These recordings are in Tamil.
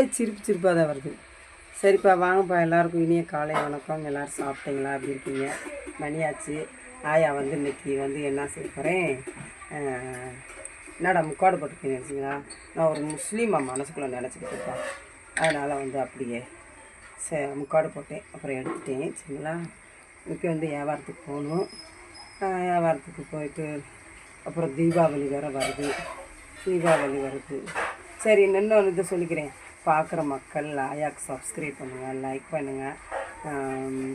பார்த்தாலே சிரிப்பு சிரிப்பாக தான் வருது. சரிப்பா வாங்கப்பா எல்லாருக்கும் இனிய காலை வணக்கம். எல்லோரும் சாப்பிட்டீங்களா அப்படி இருக்கீங்க? மணியாச்சு. ஆயா வந்து இன்னைக்கு வந்து என்ன செய்ய போகிறேன் என்னடா முக்காடு போட்டுருக்கீங்க நினச்சிங்களா? நான் ஒரு முஸ்லீம் மனசுக்குள்ளே நினச்சிக்கிட்டு இருப்பேன் அதனால் வந்து அப்படியே ச முக்காடு போட்டேன். அப்புறம் எடுத்துட்டேன் சரிங்களா? இன்றைக்கி வந்து வியாபாரத்துக்கு போகணும். வியாபாரத்துக்கு போயிட்டு அப்புறம் தீபாவளி வேறு வருது. தீபாவளி வருது. சரி இன்னொன்று இதை சொல்லிக்கிறேன். பார்க்குற மக்கள் ஆயாக்கு சப்ஸ்கிரைப் பண்ணுங்கள் லைக் பண்ணுங்கள்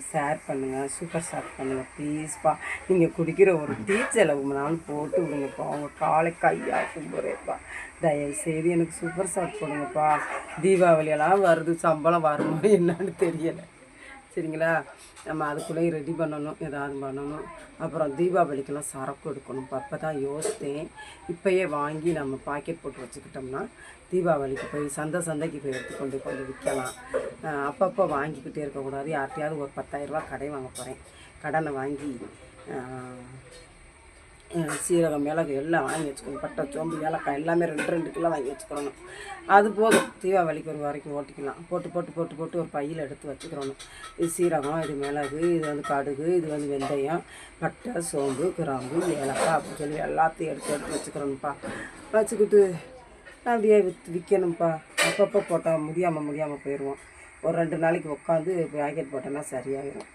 ஷேர் பண்ணுங்கள் சூப்பர் ஷேர் பண்ணுங்கள் ப்ளீஸ்ப்பா நீங்கள் குடிக்கிற ஒரு டீ செலவுனாலும் போட்டு விடுங்கப்பா. உங்கள் காலை கையா கும்புறேப்பா. தயவு செய்து எனக்கு சூப்பர் ஷாட் பண்ணுங்கப்பா தீபாவளியெல்லாம் வருது சம்பளம் வருமா என்னன்னு தெரியலை. சரிங்களா? நம்ம அதுக்குள்ளேயே ரெடி பண்ணணும் ஏதாவது பண்ணணும். அப்புறம் தீபாவளிக்கெல்லாம் சரக்கு எடுக்கணும். அப்போ தான் யோசித்தேன். இப்போயே வாங்கி நம்ம பாக்கெட் போட்டு வச்சுக்கிட்டோம்னா தீபாவளிக்கு போய் சந்தை சந்தைக்கு போய் எடுத்துக்கொண்டு கொண்டு விற்கலாம். அப்பப்போ வாங்கிக்கிட்டே இருக்கக்கூடாது. யார்கிட்டயாவது ஒரு பத்தாயிரரூபா கடை வாங்க போகிறேன் கடனை வாங்கி சீரகம் மிளகு எல்லாம் வாங்கி வச்சுக்கணும். பட்டை சோம்பு ஏலக்காய் எல்லாமே ரெண்டு ரெண்டு கிலோ வாங்கி வச்சுக்கிறணும் அது போதும். தீபாவளிக்கு ஒரு வரைக்கும் ஓட்டிக்கலாம். போட்டு போட்டு போட்டு போட்டு ஒரு பையில் எடுத்து வச்சுக்கிறணும் இது சீரகம் இது மிளகு இது வந்து கடுகு இது வந்து வெந்தயம் பட்டை சோம்பு கிராம்பு ஏலக்காய் அப்படின்னு சொல்லி எல்லாத்தையும் எடுத்து எடுத்து வச்சுக்கிறோம்ப்பா வச்சுக்கிட்டு அப்படியே வித் விற்கணும்ப்பா. அப்பப்போ போட்டால் முடியாமல் முடியாமல் போயிடுவோம். ஒரு ரெண்டு நாளைக்கு உட்காந்து பேக்கெட் போட்டோன்னா சரியாயிடும்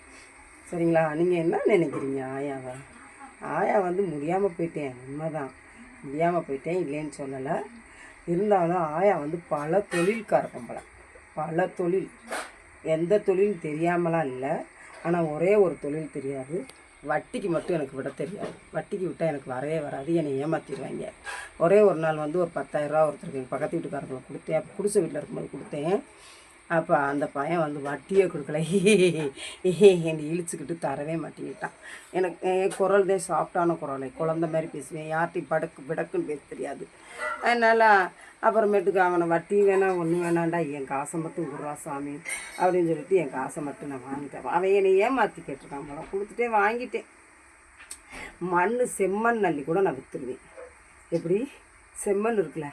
சரிங்களா? நீங்கள் என்ன நினைக்கிறீங்க ஆயாவை? ஆயா வந்து முடியாமல் போயிட்டேன். உண்மைதான். முடியாமல் போயிட்டேன் இல்லைன்னு சொல்லலை. இருந்தாலும் ஆயா வந்து பல தொழில்கார பொம்பளை. பல தொழில். எந்த தொழில் தெரியாமலாம் இல்லை. ஆனால் ஒரே ஒரு தொழில் தெரியாது. வட்டிக்கு மட்டும் எனக்கு விட தெரியாது. வட்டிக்கு விட்டால் எனக்கு வரவே வராது. என்னை ஏமாற்றிடுவாங்க ஒரே ஒரு நாள் வந்து ஒரு பத்தாயிரரூவா ஒருத்தருக்கு எங்கள் பக்கத்து வீட்டுக்காரங்களை கொடுத்தேன். குடிசை வீட்டில் இருக்கும்போது கொடுத்தேன். அப்போ அந்த பையன் வந்து வட்டியே கொடுக்கல. என்னை இழிச்சுக்கிட்டு தரவே மாட்டேங்கிட்டான் எனக்கு என் குரல் தான் சாஃப்டான குரல். குழந்த மாதிரி பேசுவேன். யார்ட்டையும் படக்கு விடக்குன்னு பேச தெரியாது. அதனால் அப்புறமேட்டுக்கு அவனை வட்டி வேணாம் ஒன்றும் வேணாண்டா என் காசை மட்டும் குருவா சாமி அப்படின்னு சொல்லிட்டு என் காசை மட்டும் நான் வாங்கிட்டேன். அவன் என்னை ஏமாற்றி கேட்டிருக்கான். போல கொடுத்துட்டே வாங்கிட்டேன். மண் செம்மண் அள்ளி கூட நான் விற்றுருவேன் எப்படி? செம்மண் இருக்குல்ல.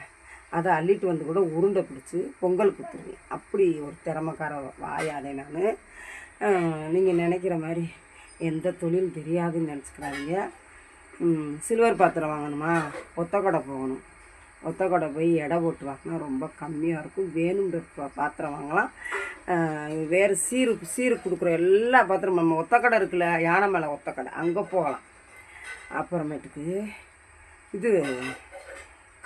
அதை அள்ளிட்டு வந்து கூட உருண்டை பிடிச்சி பொங்கல் கொடுத்துருவேன் அப்படி ஒரு திறமைக்கார வாயாதே நான். நீங்கள் நினைக்கிற மாதிரி எந்த தொழில் தெரியாதுன்னு நினச்சிக்கிறாங்க சில்வர் பாத்திரம் வாங்கணுமா? ஒத்தக்கடை போகணும். ஒத்தக்கடை போய் எடை போட்டு வாங்கினா ரொம்ப கம்மியாக இருக்கும். வேணுன்ற பா- பாத்திரம் வாங்கலாம். வேறு சீரு சீரு கொடுக்குற எல்லா பாத்திரமும் நம்ம ஒத்தக்கடை இருக்குல்ல யானை மேலே ஒத்தக்கடை அங்கே போகலாம். அப்புறமேட்டுக்கு இது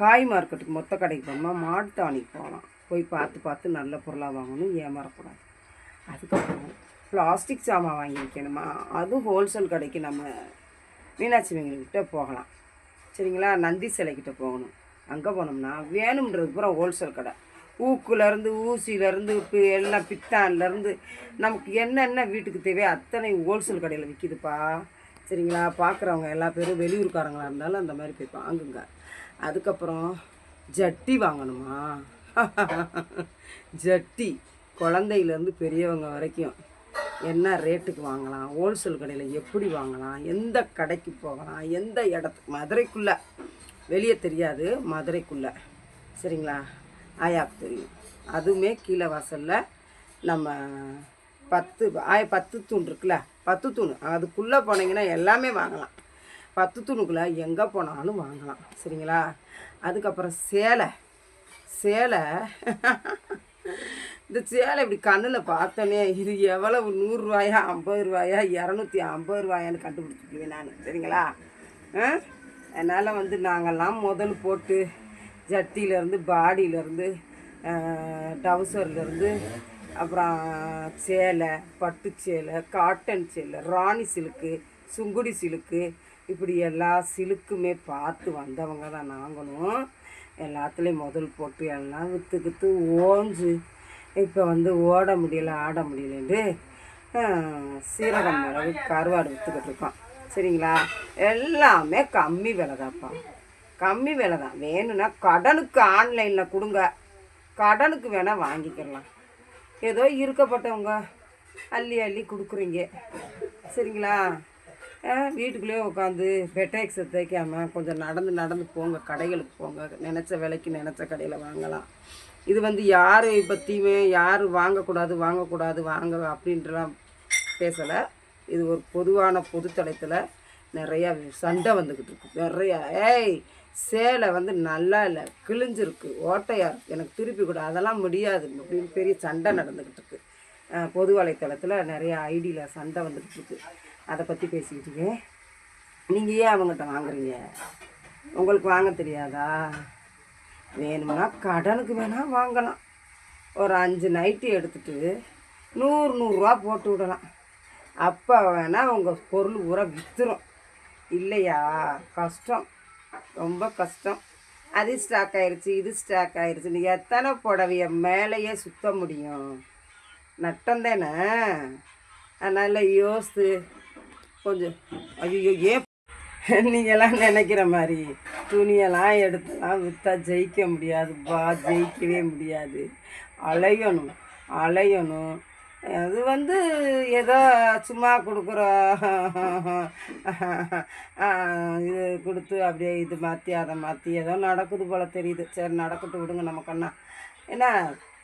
காய் மார்க்கெட்டுக்கு மொத்த கடைக்கு போனோமா மாட்டுத்தாவணிக்கு போகலாம். போய் பார்த்து பார்த்து நல்ல பொருளாக வாங்கணும் ஏமாறக்கூடாது. அதுக்கப்புறம் பிளாஸ்டிக் சாமான் வாங்கி வைக்கணுமா? அதுவும் ஹோல்சேல் கடைக்கு நம்ம மீனாட்சி வெங்கல்கிட்ட போகலாம். சரிங்களா? நந்தி சிலைக்கிட்ட போகணும். அங்கே போனோம்னா வேணுன்றது பூரா ஹோல்சேல் கடை. ஊக்குலேருந்து ஊசியிலேருந்து இப்போ எல்லாம் பித்தான்லேருந்து நமக்கு என்னென்ன வீட்டுக்கு தேவையோ அத்தனை ஹோல்சேல் கடையில் விற்கிதுப்பா சரிங்களா? பார்க்குறவங்க எல்லா பேரும் வெளியூர்காரங்களாக இருந்தாலும் அந்த மாதிரி போய் வாங்குங்க. அதுக்கப்புறம் ஜட்டி வாங்கணுமா? ஜட்டி குழந்தையிலேருந்து பெரியவங்க வரைக்கும் என்ன ரேட்டுக்கு வாங்கலாம்? ஹோல்சேல் கடையில் எப்படி வாங்கலாம்? எந்த கடைக்கு போகலாம்? எந்த இடத்துக்கு மதுரைக்குள்ளே. வெளியே தெரியாது மதுரைக்குள்ளே. சரிங்களா? ஆயாக்கு தெரியும். அதுவுமே கீழே வாசலில் நம்ம பத்து ஆய பத்து தூண் இருக்குல்ல பத்து தூண். அதுக்குள்ளே போனீங்கன்னா எல்லாமே வாங்கலாம். பத்து தூணுக்குள்ளே எங்கே போனாலும் வாங்கலாம். சரிங்களா? அதுக்கப்புறம் சேலை. சேலை. இந்த சேலை இப்படி கண்ணில் பார்த்தோன்னே இது எவ்வளவு நூறுரூவாயா ஐம்பது ரூபாயா இரநூத்தி ஐம்பது ரூபாயான்னு கண்டுபிடிச்சிக்குவேன் நான். சரிங்களா? அதனால் வந்து நாங்கள்லாம் முதல் போட்டு ஜட்டியிலேருந்து பாடியிலேருந்து டவுசர்லேருந்து அப்புறம் சேலை பட்டு சேலை காட்டன் சேலை ராணி சிலுக்கு சுங்குடி சிலுக்கு இப்படி எல்லா சிலுக்குமே பார்த்து வந்தவங்க தான் நாங்களும். எல்லாத்துலேயும் முதல் போட்டு எல்லாம் விற்று விற்று ஓஞ்சு. இப்போ வந்து ஓட முடியல ஆட முடியலன்ட்டு சீரகம் மிளகு கருவாடு விற்றுக்கிட்டு இருக்கோம். சரிங்களா? எல்லாமே கம்மி விலை தான்ப்பா. கம்மி விலை தான். வேணும்னா கடனுக்கு ஆன்லைனில் கொடுங்க. கடனுக்கு வேணால் வாங்கிக்கலாம். ஏதோ இருக்கப்பட்டவங்க அள்ளி அள்ளி கொடுக்குறீங்க. சரிங்களா? வீட்டுக்குள்ளேயே உட்காந்து பெட்டெக்ஸை தைக்காமல் கொஞ்சம் நடந்து நடந்து போங்க கடைகளுக்கு போங்க. நினச்ச விலைக்கு நினச்ச கடையில் வாங்கலாம். இது வந்து யார் பற்றியுமே யார் வாங்கக்கூடாது வாங்கக்கூடாது வாங்க அப்படின்றலாம் பேசலை. இது ஒரு பொதுவான பொதுத்தளத்தில் நிறையா சண்டை வந்துக்கிட்டு இருக்கு. நிறையா ஏய் சேலை வந்து நல்லா இல்லை கிழிஞ்சிருக்கு ஓட்டையாக இருக்குது எனக்கு திருப்பி கூட அதெல்லாம் முடியாது. அப்படின்னு பெரிய சண்டை நடந்துக்கிட்டு இருக்கு. பொது வலைத்தளத்தில் நிறைய ஐடியில் சண்டை வந்துக்கிட்டு இருக்கு. அதை பற்றி பேசிக்கிட்டு இருக்கேன். நீங்கள் ஏன் அவங்ககிட்ட வாங்குறீங்க? உங்களுக்கு வாங்க தெரியாதா? வேணும்னா கடனுக்கு வேணால் வாங்கலாம். ஒரு அஞ்சு நைட்டி எடுத்துட்டு நூறு நூறுரூவா போட்டு விடலாம். அப்போ வேணால் உங்கள் பொருள் பூரா விற்றுரும் இல்லையா? கஷ்டம். ரொம்ப கஷ்டம். அது ஸ்டாக் ஆயிடுச்சு இது ஸ்டாக் ஆயிடுச்சு நீ எத்தனை புடவைய மேலேயே சுத்த முடியும்? நட்டம் தானே? அதனால் யோசித்து கொஞ்சம் ஐயோ ஏன் நீங்களாம் நினைக்கிற மாதிரி துணியெல்லாம் எடுத்துலாம் விற்றா ஜெயிக்க முடியாது பா ஜெயிக்கவே முடியாது. அலையணும் அலையணும். அது வந்து ஏதோ சும்மா கொடுக்குறோம் இது கொடுத்து அப்படியே இது மாற்றி அதை மாற்றி ஏதோ நடக்குது போல் தெரியுது. சரி நடக்கட்டு விடுங்க நம்ம கண்ணா. என்ன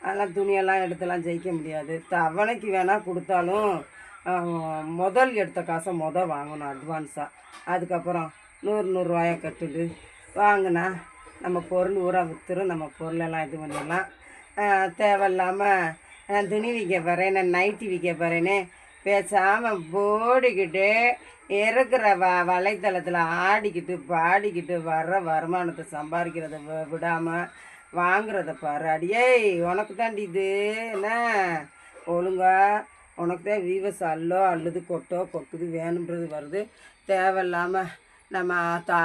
அதெல்லாம் துணியெல்லாம் எடுத்துலாம் ஜெயிக்க முடியாது. தவணைக்கு வேணால் கொடுத்தாலும் முதல் எடுத்த காசை மொதல் வாங்கணும் அட்வான்ஸாக அதுக்கப்புறம் நூறு நூறுரூவாயை கட்டுடு. வாங்கினா நம்ம பொருள் ஊற விற்றுரும் நம்ம பொருளெல்லாம் இது பண்ணிடலாம். தேவையில்லாமல் நான் துணி விற்க நான் நைட்டி விற்க போகிறேன்னு பேசாமல் போடிக்கிட்டு இருக்கிற வ வலைத்தளத்தில் ஆடிக்கிட்டு பாடிக்கிட்டு வர்ற வருமானத்தை சம்பாதிக்கிறத விடாமல் வாங்குறத பாரு. அடியே உனக்கு தாண்டி இது என்ன? ஒழுங்கா உனக்கு தான் வீவஸ் அல்லோ அல்லது கொட்டோ கொட்டுது வேணுன்றது வருது. தேவையில்லாமல் நம்ம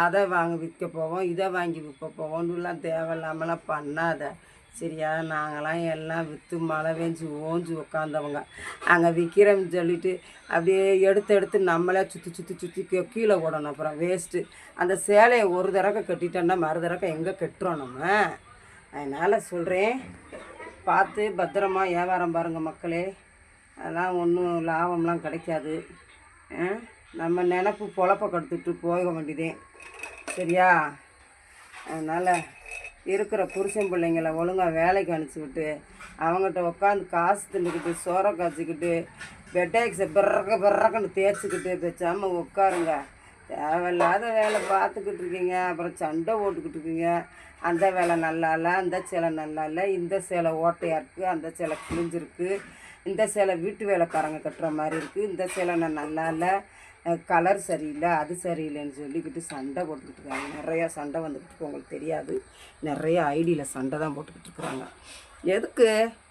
அதை வாங்க விற்க போவோம் இதை வாங்கி விற்க போவோம்னுலாம் தேவையில்லாமலாம் பண்ணாத. சரியா? நாங்களாம் எல்லாம் விற்று மழை பெஞ்சு ஓஞ்சு உக்காந்தவங்க. அங்கே விற்கிறோம்னு சொல்லிட்டு அப்படியே எடுத்து எடுத்து நம்மளே சுற்றி சுற்றி சுற்றி கீ- கீழே ஓடணும். அப்புறம் வேஸ்ட்டு அந்த சேலையை ஒரு தடவை கட்டிட்டோன்னா மறு தடவை எங்கே கட்டுறோம் நம்ம? அதனால் சொல்கிறேன் பார்த்து பத்திரமா வியாபாரம் பாருங்கள் மக்களே. அதெல்லாம் ஒன்றும் லாபம்லாம் கிடைக்காது. நம்ம நினப்பு பொழப்ப கடுத்துட்டு போக வேண்டியதே. சரியா? அதனால் இருக்கிற புருஷன் பிள்ளைங்கள ஒழுங்காக வேலைக்கு அனுப்பிச்சிக்கிட்டு அவங்ககிட்ட உட்காந்து காசு தின்னுக்கிட்டு சோற காய்ச்சிக்கிட்டு பெட்டேக்ஸை பிறக்க பிறக்கன்னு தேய்ச்சிக்கிட்டு பேசாமல் உட்காருங்க தேவையில்லாத வேலை பார்த்துக்கிட்டு இருக்கீங்க. அப்புறம் சண்டை போட்டுக்கிட்டு இருக்கீங்க. அந்த வேலை நல்லா இல்லை அந்த சேலை நல்லா இல்லை இந்த சேலை ஓட்டையாக இருக்குது அந்த சேலை கிழிஞ்சிருக்கு இந்த சேலை வீட்டு வேலைக்காரங்க கட்டுற மாதிரி இருக்குது இந்த சேலை நான் நல்லா இல்லை கலர் சரியில்லை அது சரியில்லைன்னு சொல்லிக்கிட்டு சண்டை போட்டுக்கிட்டு இருக்காங்க. நிறையா சண்டை வந்துக்கிட்டு இருக்கு உங்களுக்கு தெரியாது. நிறைய ஐடியில் சண்டை தான் போட்டுக்கிட்டு இருக்கிறாங்க. எதுக்கு?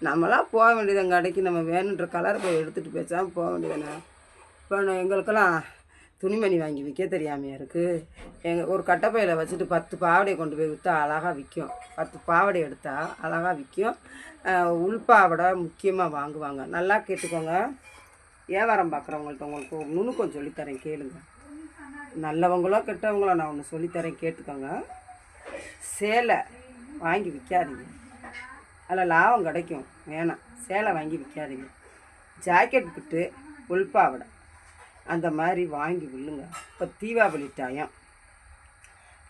நம்மளாம் போக வேண்டியது கடைக்கு நம்ம வேணுன்ற கலர் போய் எடுத்துகிட்டு பேசாமல் போக வேண்டியதானே இப்போ எங்களுக்கெல்லாம் துணிமணி வாங்கி விற்க தெரியாமையா இருக்குது எங்கள் ஒரு கட்டைப்பையில் வச்சுட்டு பத்து பாவடையை கொண்டு போய் விற்றா அழகாக விற்கும். பத்து பாவடை எடுத்தால் அழகாக விற்கும். உள்பாவடை முக்கியமாக வாங்குவாங்க. நல்லா கேட்டுக்கோங்க. வியாபாரம் பார்க்குறவங்கள்ட்ட உங்களுக்கு ஒரு நுணுக்கம் சொல்லித்தரேன் கேளுங்க. நல்லவங்களோ கெட்டவங்களோ நான் ஒன்று சொல்லித்தரேன் கேட்டுக்கோங்க. சேலை வாங்கி விற்காதீங்க அதில் லாபம் கிடைக்கும் வேணாம். சேலை வாங்கி விற்காதீங்க ஜாக்கெட் பிட்டு உள்பாவடை அந்த மாதிரி வாங்கி வில்லுங்க. இப்போ தீபாவளி டைம்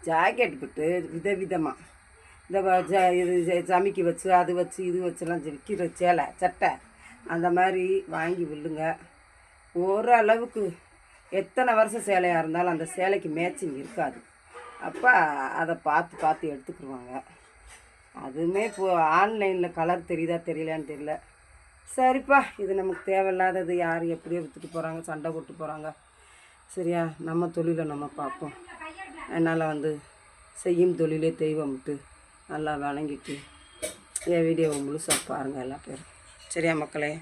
ஜாக்கெட் பிட்டு விதவிதமாக இந்த ஜ இது சமைக்கி வச்சு அது வச்சு இது வச்சுலாம் விற்கிற சேலை சட்டை. அந்த மாதிரி வாங்கி வில்லுங்க. ஓரளவுக்கு எத்தனை வருஷம் சேலையாக இருந்தாலும் அந்த சேலைக்கு மேட்சிங் இருக்காது. அப்போ அதை பார்த்து பார்த்து எடுத்துக்கிடுவாங்க அதுவுமே இப்போ ஆன்லைனில் கலர் தெரியுதா தெரியலான்னு தெரியல. சரிப்பா இது நமக்கு தேவையில்லாதது யார் எப்படியோ விற்றுட்டு போகிறாங்க சண்டை போட்டு போகிறாங்க சரியா நம்ம தொழிலை நம்ம பார்ப்போம். என்னால் வந்து செய்யும் தொழிலே தெய்வம்ட்டு நல்லா வணங்கிட்டு என் வீடியோவை முழுசாக பாருங்கள் எல்லா பேரும் சரியா மக்களே